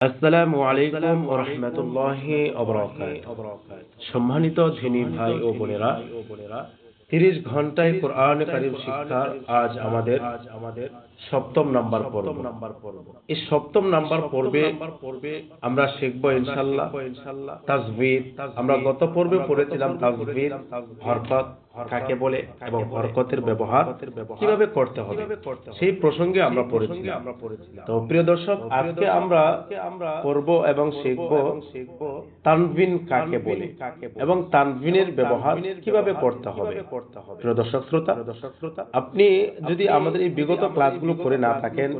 আসসালামু আলাইকুম ও রহমতুল্লাহি সম্মানিত ধিনী ভাই ও বোনেরা তিরিশ ঘন্টায় কোরআন কারিম শিক্ষার আজ আমাদের আজ আমাদের সপ্তম নাম্বার পর্ব। নাম্বার পর্ব। এই সপ্তম নাম্বার পর্বে পর্বে আমরা শিখব ইনশাল্লাহ ইনশাল্লাহ। তাজবিদ আমরা গত পর্বে পড়েছিলাম তাজবিদ হরকত কাকে বলে এবং হরকতের ব্যবহার কীভাবে করতে হবে? সেই প্রসঙ্গে আমরা পড়েছিলাম। আমরা পড়েছিলাম। তো প্রিয় দর্শক আজকে আমরা আমরা করব এবং শিখব শিখব তানভিন কাকে বলে এবং তানভিনের ব্যবহার কীভাবে করতে হবে? প্রিয় দর্শক শ্রোতা দর্শক শ্রোতা আপনি যদি আমাদের এই বিগত ক্লাসগুলো করে না থাকেন।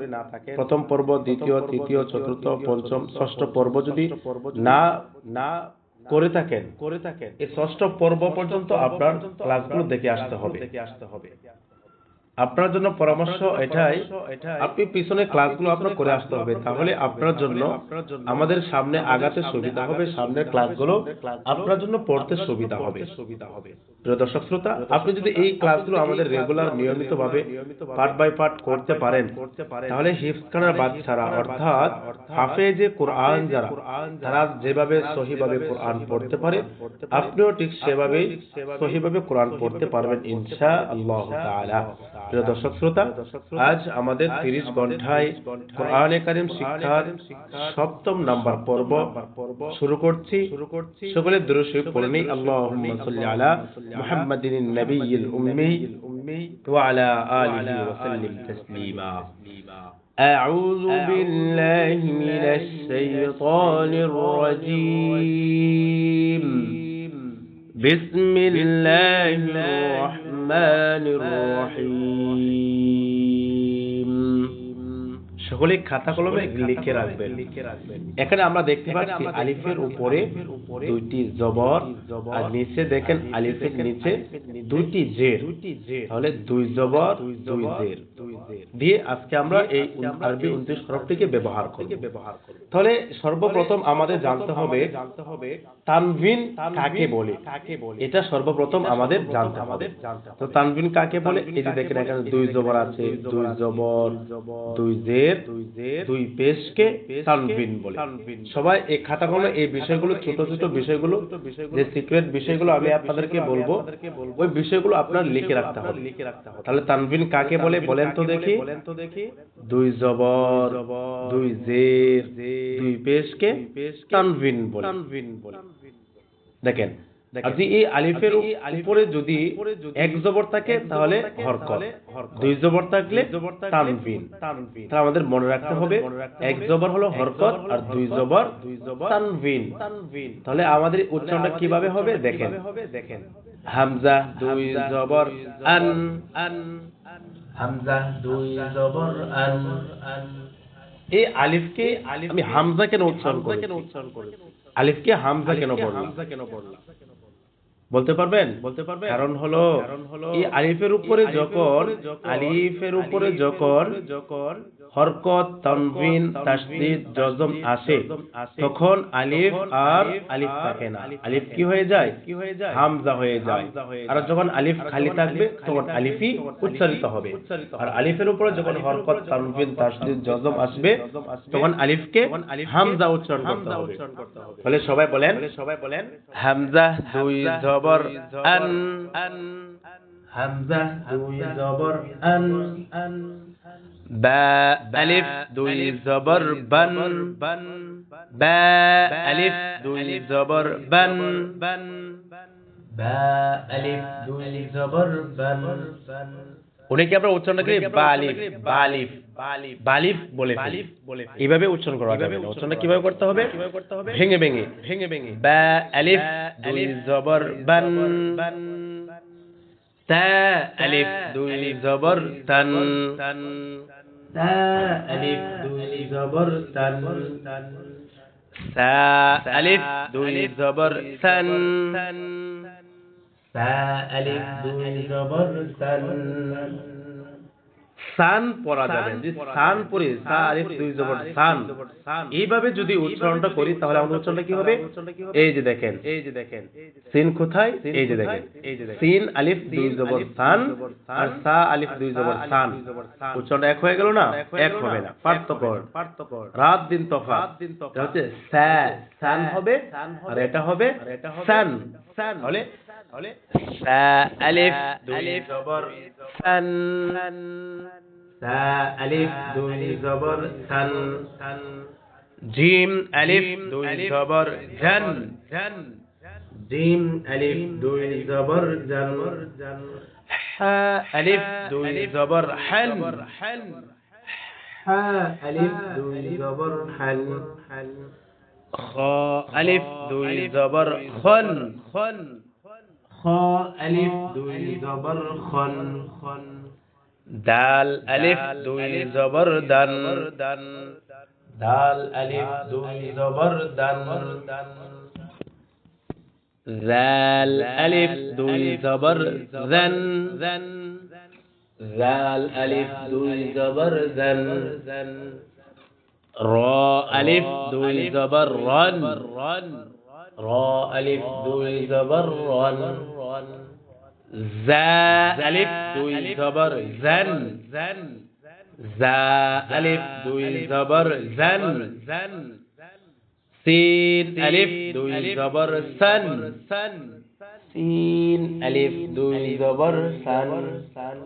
প্রথম পর্ব, দ্বিতীয়, তৃতীয়, চতুর্থ, পঞ্চম, ষষ্ঠ পর্ব যদি না না করে থাকেন করে থাকেন এই ষষ্ঠ পর্ব পর্যন্ত আপনার ক্লাসগুলো দেখে আসতে হবে দেখে আসতে হবে। আপনার জন্য পরামর্শ এটাই আপনি পিছনে ক্লাসগুলো আপনার করে আসতে হবে। তাহলে আপনার জন্য আমাদের সামনে আগাতে সুবিধা হবে সামনের ক্লাসগুলো আপনার জন্য পড়তে সুবিধা হবে। প্রিয় দর্শক শ্রোতা আপনি যদি এই ক্লাসগুলো আমাদের রেগুলার নিয়মিত ভাবে পার্ট বাই পার্ট করতে পারেন তাহলে হিফজ খানার বাচ্চারা অর্থাৎ হাফেজে কোরআন যারা তারা যেভাবে সহিভাবে কোরআন পড়তে পারে আপনিও ঠিক সেভাবেই সহিভাবে কোরআন পড়তে পারবেন ইনশা আল্লাহ তাআলা প্রিয় দর্শক শ্রোতা আজ আমাদের তিরিশ ঘন্টায় কোরআনে কারিম শিক্ষার সপ্তম নাম্বার পর্ব শুরু করছি শুরু করছি সকলে দুরুশরীফ পড়ে নেই আল্লাহুম্মা সাল্লি আলা মুহাম্মাদিন নবিয়্যিল উম্মি ওয়া আলা আলিহি ওয়া সাল্লিম তাসলিমা أعوذ بالله من الشيطان الرجيم بسم الله الرحمن الرحيم সকলে খাতা কলমে লিখে রাখবেন লিখে রাখবেন এখানে আমরা দেখতে পাচ্ছি আলিফের উপরে দুইটি জবর আর নিচে দেখেন আলিফের নিচে দুইটি জের দুইটি জের তাহলে দুই জবর দুই জের দিয়ে আজকে আমরা এই আরবি উনত্রিশ হরফটিকে ব্যবহার করব। ব্যবহার করব। তাহলে সর্বপ্রথম আমাদের জানতে হবে জানতে হবে তানভিন কাকে বলে? কাকে বলে? এটা সর্বপ্রথম আমাদের জানতে হবে। তো তানভিন কাকে বলে? এই যে দেখেন এখানে দুই জবর আছে দুই জবর দুই জের দুই পেশকে তানভিন বলে। সবাই এই খাতা কলমে এই বিষয়গুলো ছোট ছোট বিষয়গুলো যে সিক্রেট বিষয়গুলো আমি আপনাদেরকে বলব ওই বিষয়গুলো আপনার লিখে রাখতে হবে। লিখে রাখতে হবে। তাহলে তানভিন কাকে বলে বলেন তো দেখি বলেন তো দেখি। দুই জবর দুই জের দুই পেশকে তানভিন বলে। তানভিন বলে দেখেন। যদি এই আলিফের উপরে যদি এক জবর থাকে তাহলে হরকত। দুই জবর থাকলে তানভিন। তাহলে আমাদের মনে রাখতে হবে এক জবর হলো হরকত আর দুই জবর দুই জবর তানভিন। তাহলে আমাদের উচ্চারণটা কীভাবে হবে? দেখেন। দেখেন। হামজা দুই জবর আন। আন। হামজা দুই জবর আন। আন এই আলিফকে আমি হামজা কেন উচ্চারণ করি কেন উচ্চারণ করি আলিফকে হামজা কেন পড়লাম হামজা কেন পড়লাম বলতে পারবেন? বলতে পারবেন? কারণ হলো কারণ হলো এই আলিফের উপরে যখন আলিফের উপরে যখন যখন হরকত তানভিন তাসদীদ জজম আসে। তখন আলিফ আর আলিফ থাকে না। আলিফ কি হয়ে যায়? কি হয়ে যায়? হামজা হয়ে যায়। আর যখন আলিফ খালি থাকবে তখন আলিফই উচ্চারিত হবে। আর আলিফের উপরে যখন হরকত তানভিন তাসদীদ জজম আসবে তখন আলিফকে হামজা উচ্চারণ করতে হবে। তাহলে সবাই বলেন সবাই বলেন হামজা দুই জবর আন আন। হামজা দুই জবর আন আন। দুই জবর বান। বান বা আলিফ দুই জবর বান। বান বা আলিফ দুই জবর বান। অনেকে আমরা উচ্চারণ করি বালিফ বালিফ বালিফ বলে বালিফ বলে এইভাবে উচ্চারণ করা যাবে না। উচ্চারণটা কীভাবে করতে হবে? কীভাবে করতে হবে? ভেঙে ভেঙে। ভেঙে ভেঙে। বা আলিফ দুই জবর বান। বান। তা আলিফ দুই জবর তান। তা আলিফ দুই জবর তান সা আলিফ দুই জবর সান সা আলিফ দুই জবর সান সান পড়া যাবে। যে সান পড়ি সা আলিফ দুই জবর সান এইভাবে যদি উচ্চারণটা করি তাহলে আমাদের উচ্চারণটা কি হবে? এই যে দেখেন। এই যে দেখেন। সিন কোথায়? এই যে দেখেন। এই যে সিন আলিফ দুই জবর সান আর সা আলিফ দুই জবর সান উচ্চারণটা এক হয়ে গেল না? এক হবে না। পার্থক্য। পার্থক্য। রাত দিন তফাৎ। এটা হচ্ছে সা সান হবে আর এটা হবে সান সান হলে হলে সা আলিফ দুই জবর সান تا ألف دوي زبر تن. جيم ألف دوي زبر جن. جيم ألف دوي زبر جن. ح ألف دوي زبر حل. ح ألف دوي زبر حل. خا ألف دوي زبر خن. خا ألف دوي زبر خن خن. دال ألف دوی زبر دن دال ألف دوی زبر دن زال ألف دوی زبر زن زال ألف دوی زبر زن را ألف دوی زبر رن را ألف دوی زبر رن ذا ألف دوي زبر زن. زن ذا ألف دوي زبر زن. زن. سين ألف دوي زبر سن. سن. سين ألف دوي زبر سن. سن.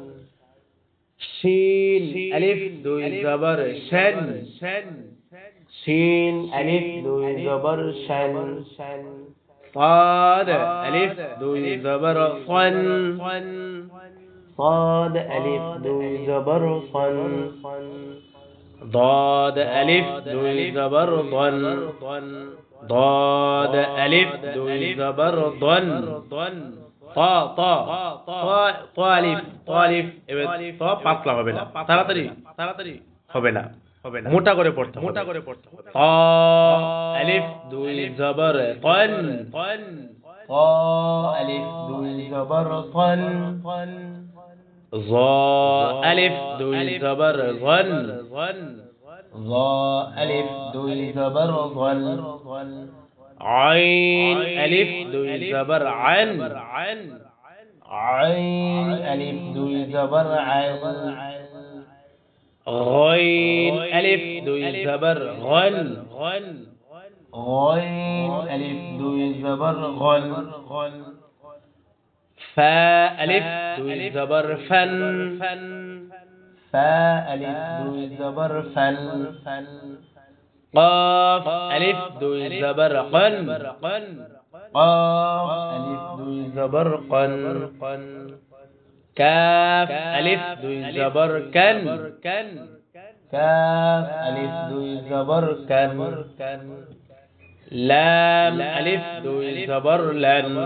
شين ألف دوي زبر شن. شن شين ألف دوي زبر شن. شن জবর শান শান শিন আলিফ দুই জবর শান শান صاد ألف دوي زبر صن صاد ألف دوي زبر صن ضاد ألف دوي زبر ضن ضاد ألف دوي زبر ضن طا طا طالف طالف এবার ত পাতলা হবে না তাড়াতাড়ি তাড়াতাড়ি হবে না হবে না মোটা করে পড়তে মোটা করে পড়তে হবে ত আলিফ দুই জবর তন তন ত আলিফ দুই জবর তন তন জ আলিফ দুই জবর গন গন জ আলিফ দুই জবর গন গন عين ألف دوي زبر عن عن عين ألف دوي زبر عن غين ألف دوي زبر غن غن غين ألف دوي زبر غن غن فاء ألف دوي زبر فن. فن فاء ألف دوي زبر فن. فن قاف ألف دوي زبر قن. قن قاف ألف دوي زبر قن قن. كاف ألف دوي زبر كن كاف ألف دوي زبر كن لام ألف دوي زبر لن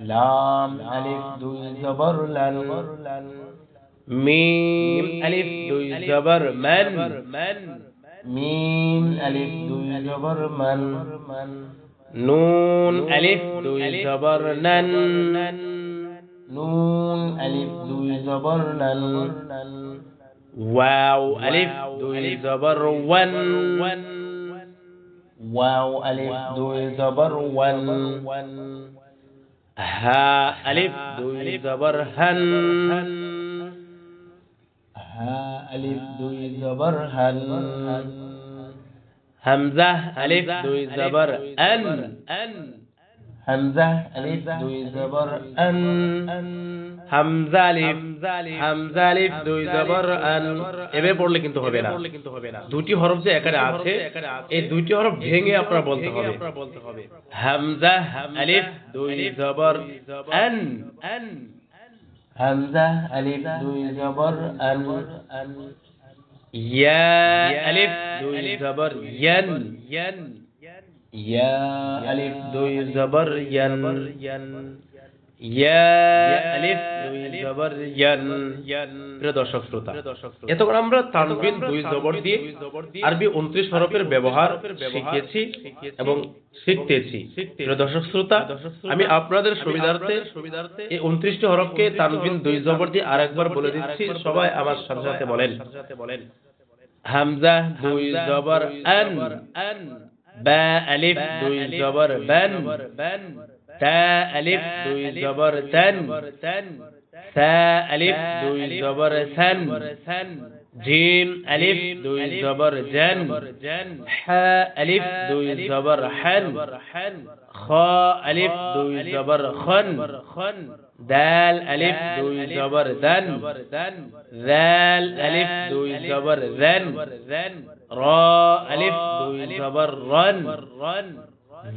لام ألف دوي زبر لن ميم ألف دوي زبر من ميم ألف دوي زبر من نون ألف دوي زبر نن نون ألف دوي زبر نن واو ألف دوي زبر ون. واو ألف دوي زبر ون. ها ألف دوي زبر هن. ها ألف دوي زبر هن. همزة ألف دوي زبر أن. أن. হামজা আলিফ দুই জবর আন। হামজা আলিফ হামজা আলিফ দুই জবর আন। এভাবে পড়লে কিন্তু হবে না। দুটি হরফ যে এখানে আছে এই দুটি হরফ ভেঙে আপনারা বলতে হবে। হামজা আলিফ দুই জবর আন। আন। হামজা আলিফ দুই জবর আন। আন ইয়া আলিফ দুই জবর ইয়ান। ইয়ান। ইয়া আলিফ দুই জবর ইয়ান ইয়ান ইয়া আলিফ দুই জবর ইয়ান প্রিয় দর্শক শ্রোতা এতক্ষণ আমরা তানবিন দুই জবর দিয়ে আরবি 29 হরফের ব্যবহার শিখেছি এবং শিখতেছি। প্রিয় দর্শক শ্রোতা আমি আপনাদের সুবিধার্থে এই 29টি হরফকে তানবিন দুই জবর দিয়ে আরেকবার বলে দিচ্ছি সবাই আমার সাথে সাথে বলেন। হামজা দুই জবর আন با ألف دوی زبر بن تا ألف دوی زبر تن. سا ألف دوی زبر سن جيم ألف دو زبر جن. حاء ألف دو زبر حن. خاء ألف دو زبر خن. دال ألف دو زبر ذن. ذال ألف دو زبر ذن. راء ألف دو زبر رن.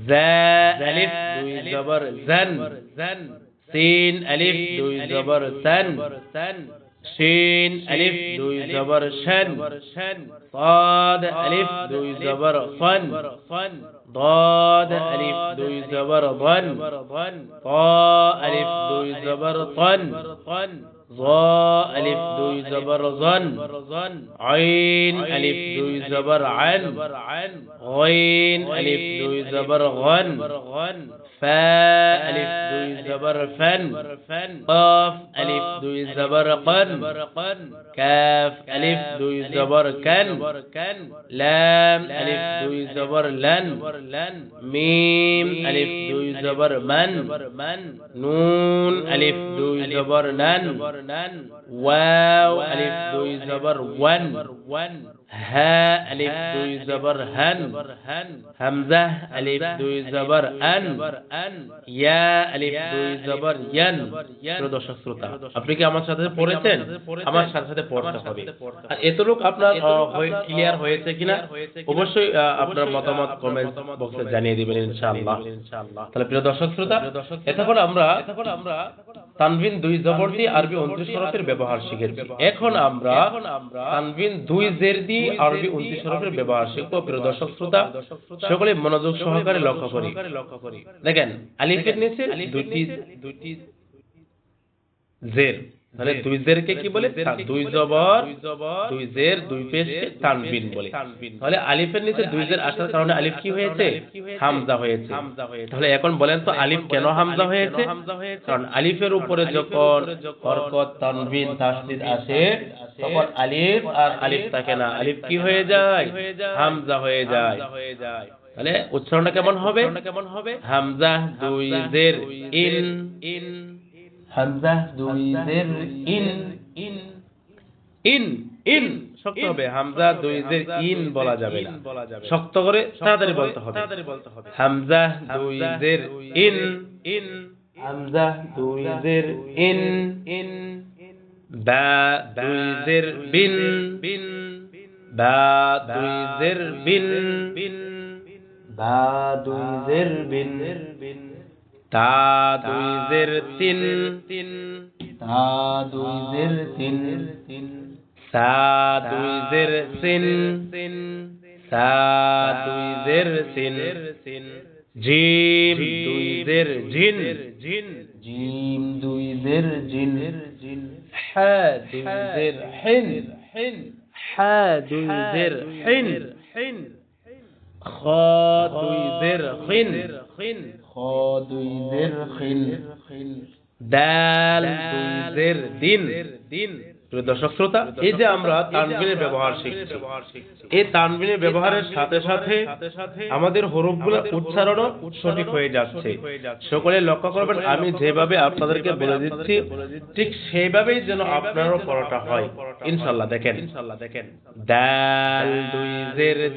ذا ألف دو زبر زن سين ألف دو زبر سن سین ألف دوی زبر شن. صاد ألف دوی زبر فن. ضاد ألف دوی زبر ضن. طا ألف دوی زبر طن. ظا ألف دوي زبر ظن. عين ألف دوي زبر عن. غين ألف دوي زبر غن. فا ألف دوي زبر فن. قاف ألف دوي زبر قن. كاف ألف دوي زبر كن. لام ألف دوي زبر لن. ميم ألف دوي زبر من. نون ألف دوي زبر نن. واو ألف দুই জবর ওয়ান হা ألف দুই জবর হন হামজা ألف দুই জবর আন ইয়া ألف দুই জবর ইয়ান প্রিয় দর্শক শ্রোতা আপনি কি আমার সাথে পড়েছেন আমার সাথে সাথে পড়তে হবে আর এতটুক আপনার ক্লিয়ার হয়েছে কিনা অবশ্যই আহ, আপনার মতামত কমেন্ট বক্সে জানিয়ে দিবেন ইনশাআল্লাহ তাহলে প্রিয় দর্শক শ্রোতা এতক্ষণ আমরা এতক্ষণ আমরা তানবিন দুই জবর দিয়ে আরবি 29 হরফের ব্যবহার শিখেছি। এখন আমরা তানবিন দুই জের দিয়ে আরবি 29 হরফের ব্যবহার শিখব। প্রিয় দর্শক শ্রোতা সকলে মনোযোগ সহকারে লক্ষ্য করি। দেখেন আলিফের নিচে দুটি দুটি জের। তাহলে দুই জেরকে কি বলে? দুই জবর দুই জের দুই পেশ তানবিন বলে। তাহলে আলিফের নিচে দুই জের আসার কারণে আলিফ কি হয়েছে? হামজা হয়েছে। তাহলে এখন বলেন তো আলিফ কেন হামজা হয়েছে? কারণ আলিফের উপরে যখন হরকত তানবিন তাসদিদ আসে তখন আলিফ আর আলিফ থাকে না। আলিফ কি হয়ে যায়? হামজা হয়ে যায়। তাহলে উচ্চারণটা কেমন হবে? কেমন হবে? হামজা দুই জের ইন। ইন। হামজা দুই জের ইন ইন ইন ইন শক্ত হবে। হামজা দুই জের ইন বলা যাবে না। শক্ত করে তাড়াতাড়ি বলতে হবে। হামজা দুই জের ইন। ইন। হামজা দুই জের ইন। ইন। বা দুই জের বিন। বিন বা দুই জের বিন বিন। বা দুই জের বিন। তা দুই জের তিন তিন তা দুই জের তিন তিন সা দুই জের সিন সিন সা দুই জের সিন সিন জিম দুই জের জিন জিন জিম দুই জের জিন জিন হা দুই জের হিন হিন হা দুই জের হিন হিন খ দুই জের খিন খিন দর্শক, শ্রোতা, এই যে আমরা তানবিনের ব্যবহার শিখছি, এই তানবিনের ব্যবহারের সাথে সাথে আমাদের সঠিক হয়ে যাচ্ছে। সকলে লক্ষ্য করবেন, আমি যেভাবে আপনাদেরকে বলে দিচ্ছি, ঠিক সেইভাবেই যেন আপনারও পড়াটা হয়। ইনশাল্লাহ দেখেন। ইনশাল্লাহ দেখেন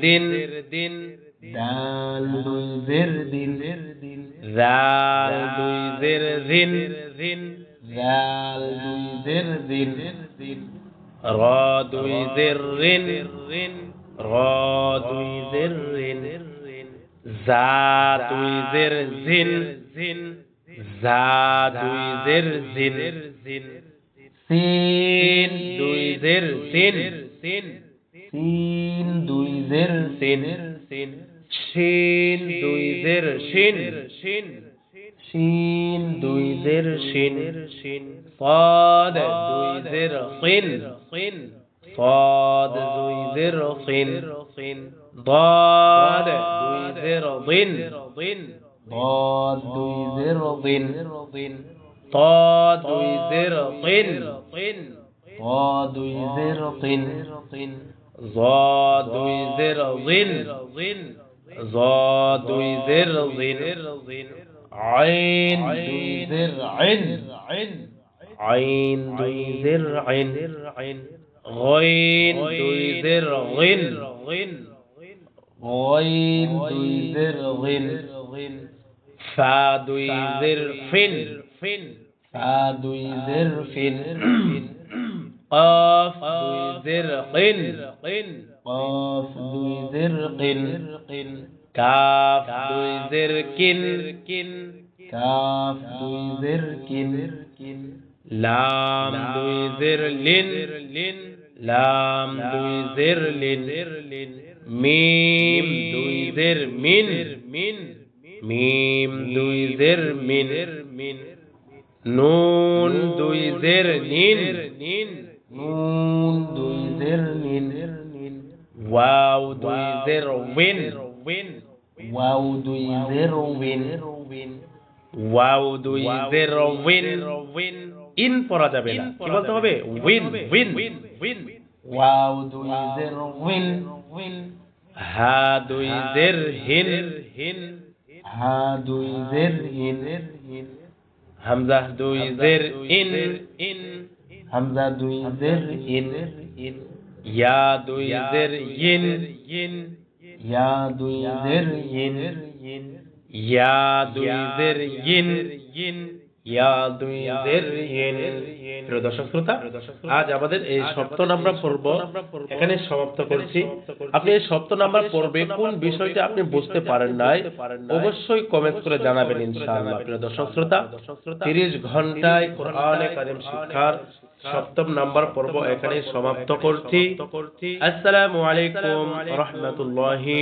দিন দিন। Dal zirdin. Zal zirdin. Zal zirdin. Ra zirdin. Ra zirdin. Za zirdin. Za zirdin. Sin zirdin. Sin zirdin. Sin শিন দুই জের শিন শিন শিন দুই জের শিন صاد দুই জের قن صاد দুই জের قن ضاد দুই জের ضن ضاد দুই জের ضن طاد দুই জের قن طاد দুই জের قن ضاد দুই জের ضن ضاد زر ظن عين زر عن عين زر عن غين زر غن غين زر غن فا زر فن فا زر فن قاف زرق. قاف زرق. كاف زرق. كاف زرق. لام زرل لام زرل ميم زر من ميم زر من نون ذي ذر نين মিন নুন দুই জের নিন নুন দুই জের নিন ওয়াও দুই জের উইন ওয়াও দুই জের উইন ওয়াও দুই জের উইন ইন পড়া যাবে না কি বলতে হবে উইন উইন ওয়াও দুই জের উইন হা দুই জের হিন হা দুই জের হিন হামজা দুই জের ইন হামজা দুই জের in Hamza duyzer in. Ya duyzer yin. yin. Ya duyzer yin. Ya duyzer yin. yin. দর্শক শ্রোতা আজ আমাদের এই সপ্ত নাম্বার পর্ব এখানে সমাপ্ত করছি। আপনি এই সপ্ত নাম্বার পর্বে কোন বিষয়টা আপনি বুঝতে পারেন নাই অবশ্যই কমেন্ট করে জানাবেন ইনশাআল্লাহ প্রিয় দর্শক শ্রোতা। 30 ঘন্টায় কোরআনে কারীম শিক্ষার সপ্তম নাম্বার পর্ব এখানে সমাপ্ত করছি। আসসালামু আলাইকুম রাহমাতুল্লাহি